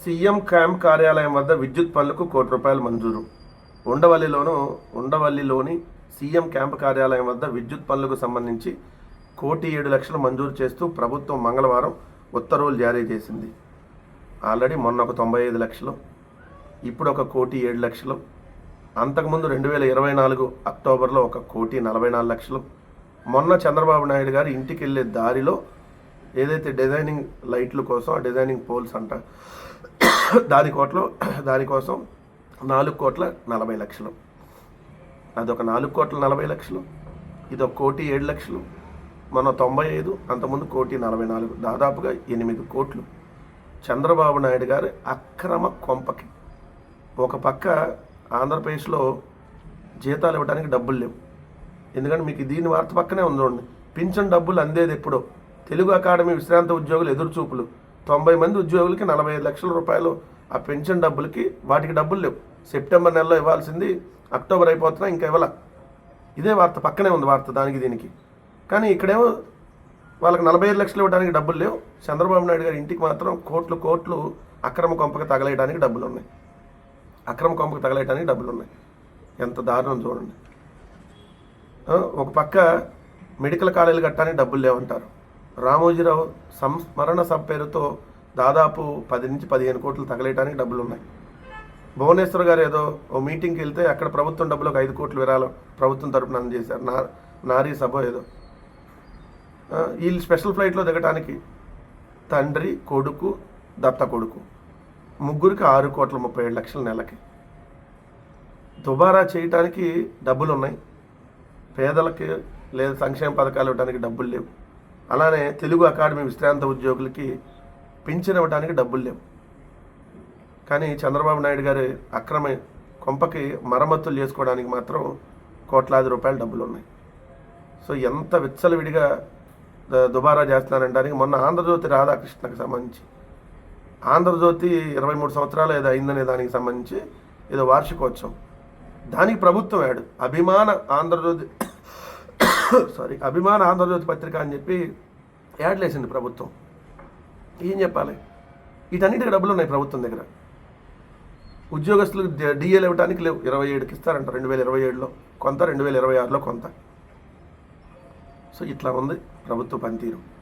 CM camp కార్యాలయం వద్ద విద్యుత్ పనులకు కోటి రూపాయలు మంజూరు. ఉండవల్లిలోను ఉండవల్లిలోని సీఎం క్యాంప్ కార్యాలయం వద్ద విద్యుత్ పనులకు సంబంధించి కోటి ఏడు లక్షలు మంజూరు చేస్తూ ప్రభుత్వం మంగళవారం ఉత్తర్వులు జారీ చేసింది. ఆల్రెడీ మొన్న ఒక తొంభై ఐదు లక్షలు ఇప్పుడు ఒక కోటి ఏడు లక్షలు అంతకుముందు రెండు వేల ఇరవై నాలుగు అక్టోబర్లో ఒక కోటి నలభై నాలుగు లక్షలు. మొన్న చంద్రబాబు నాయుడు గారు ఇంటికి వెళ్ళే దారిలో ఏదైతే డిజైనింగ్ లైట్ల కోసం ఆ డిజైనింగ్ పోల్స్ అంట దాని కోట్లో దానికోసం నాలుగు కోట్ల నలభై లక్షలు. అదొక నాలుగు కోట్ల నలభై లక్షలు ఇది ఒక కోటి ఏడు లక్షలు మన తొంభై ఐదు అంతకుముందు కోటి నలభై నాలుగు దాదాపుగా ఎనిమిది కోట్లు. చంద్రబాబు నాయుడు గారి అక్రమ కొంపకి. ఒక పక్క ఆంధ్రప్రదేశ్లో జీతాలు ఇవ్వడానికి డబ్బులు లేవు. ఎందుకంటే మీకు దీని వార్త పక్కనే ఉంది పింఛన్ డబ్బులు అందేది ఎప్పుడో. తెలుగు అకాడమీ విశ్రాంత ఉద్యోగులు ఎదురుచూపులు. తొంభై మంది ఉద్యోగులకి నలభై ఐదు లక్షల రూపాయలు ఆ పెన్షన్ డబ్బులకి వాటికి డబ్బులు లేవు. సెప్టెంబర్ నెలలో ఇవ్వాల్సింది అక్టోబర్ అయిపోతున్నా ఇంకా ఇవ్వాల. ఇదే వార్త పక్కనే ఉంది వార్త దానికి దీనికి. కానీ ఇక్కడేమో వాళ్ళకి నలభై ఐదు లక్షలు ఇవ్వడానికి డబ్బులు లేవు. చంద్రబాబు నాయుడు గారి ఇంటికి మాత్రం కోట్లు కోట్లు అక్రమ కొంపకి తగలేయడానికి డబ్బులు ఉన్నాయి. అక్రమ కొంపకు తగలేయడానికి డబ్బులు ఉన్నాయి. ఎంత దారుణం చూడండి. ఒక పక్క మెడికల్ కాలేజీలు కట్టడానికి డబ్బులు లేవంటారు. రామోజీరావు సంస్మరణ సభ పేరుతో దాదాపు పది నుంచి పదిహేను కోట్లు తగలేయడానికి డబ్బులు ఉన్నాయి భువనేశ్వర్ గారు ఏదో ఓ మీటింగ్కి వెళ్తే అక్కడ ప్రభుత్వం డబ్బులు ఒక ఐదు కోట్లు విరాళం ప్రభుత్వం తరపున అందజేశారు. నా నారీ సభ ఏదో. వీళ్ళు స్పెషల్ ఫ్లైట్లో దిగటానికి తండ్రి కొడుకు దత్త కొడుకు. ముగ్గురికి ఆరు కోట్ల ముప్పై ఏడు లక్షల నెలకి. దుబారా చేయటానికి డబ్బులు ఉన్నాయి పేదలకి లేదా సంక్షేమ పథకాలు ఇవ్వడానికి డబ్బులు లేవు. అలానే తెలుగు అకాడమీ విశ్రాంత ఉద్యోగులకి పింఛన్ ఇవ్వడానికి డబ్బులు లేవు. కానీ చంద్రబాబు నాయుడు గారి అక్రమ కొంపకి మరమ్మతులు చేసుకోవడానికి మాత్రం కోట్లాది రూపాయల డబ్బులు ఉన్నాయి సో ఎంత విచ్చలవిడిగా ద- దుబారా చేస్తున్నారంటానికి మొన్న ఆంధ్రజ్యోతి రాధాకృష్ణకి సంబంధించి. ఆంధ్రజ్యోతి ఇరవై మూడు సంవత్సరాలు ఏదో అయిందనే దానికి సంబంధించి ఏదో వార్షికోత్సవం. దానికి ప్రభుత్వం యాడ్. అభిమాన ఆంధ్రజ్యోతి సారీ అభిమాన ఆంధ్రజ్యోతి పత్రిక అని చెప్పి యాడ్లేసింది ప్రభుత్వం. ఏం చెప్పాలి? వీటన్నిటికి డబ్బులు ఉన్నాయి ప్రభుత్వం దగ్గర. ఉద్యోగస్తులకు డిఏలు ఇవ్వడానికి లేవు. ఇరవై ఏడుకి ఇస్తారంట. రెండు వేల ఇరవై ఏడులో కొంత రెండు వేల ఇరవై ఆరులో కొంత. సో ఇట్లా ఉంది ప్రభుత్వ పనితీరు.